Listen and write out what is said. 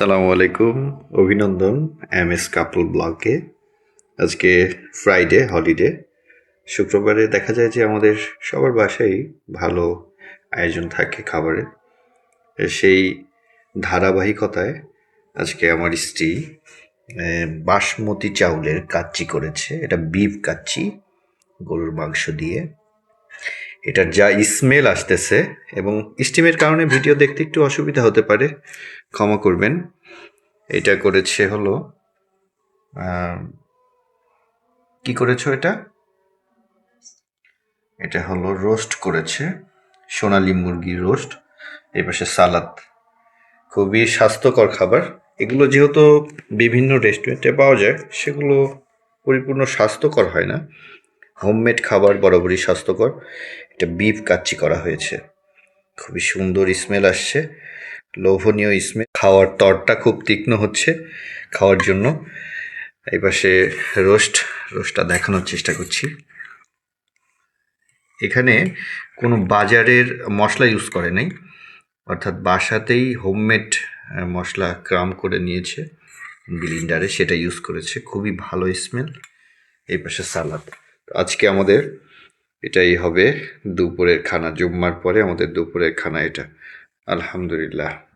সালামু আলাইকুম, অভিনন্দন এম এস কাপল ব্লগে। আজকে ফ্রাইডে হলিডে শুক্রবারে দেখা যায় যে আমাদের সবার বাসায় ভালো আয়োজন থাকে খাবারের। সেই ধারাবাহিকতায় আজকে আমার স্ত্রী বাসমতি চাউলের কাচ্চি করেছে। এটা বিফ কাচ্চি, গরুর মাংস দিয়ে। এটার যা স্মেল আসতেছে এবং স্টিমের কারণে ভিডিও দেখতে একটু অসুবিধা হতে পারে, ক্ষমা করবেন। এটা করেছে হলো কি করেছ এটা? এটা হলো রোস্ট করেছে, সোনালী মুরগির রোস্ট এই পাশে সালাদ, খুবই স্বাস্থ্যকর খাবার। এগুলো যেহেতু বিভিন্ন রেস্টুরেন্টে পাওয়া যায়, সেগুলো পরিপূর্ণ স্বাস্থ্যকর হয় না। হোমমেড খাবার বরাবরই স্বাস্থ্যকর। এটা বিফ কাচ্চি করা হয়েছে। খুবই সুন্দর স্মেল আসছে। লোভনীয় স্মেল খাওয়ার তরটা খুব তীক্ষ্ণ হচ্ছে খাওয়ার জন্য। এই পাশে রোস্ট, রোস্টটা দেখানোর চেষ্টা করছি। এখানে কোনো বাজারের মশলা ইউজ করে নাই। অর্থাৎ বাসাতেই হোমমেড মশলা ক্রাম করে নিয়েছে। ব্লিন্ডারে সেটা ইউজ করেছে। খুবই ভালো স্মেল এই পাশে সালাদ। আজকে আমাদের এটাই হবে দুপুরের খানা জুম্মার পরে আমাদের দুপুরের খানা এটা। আলহামদুলিল্লাহ।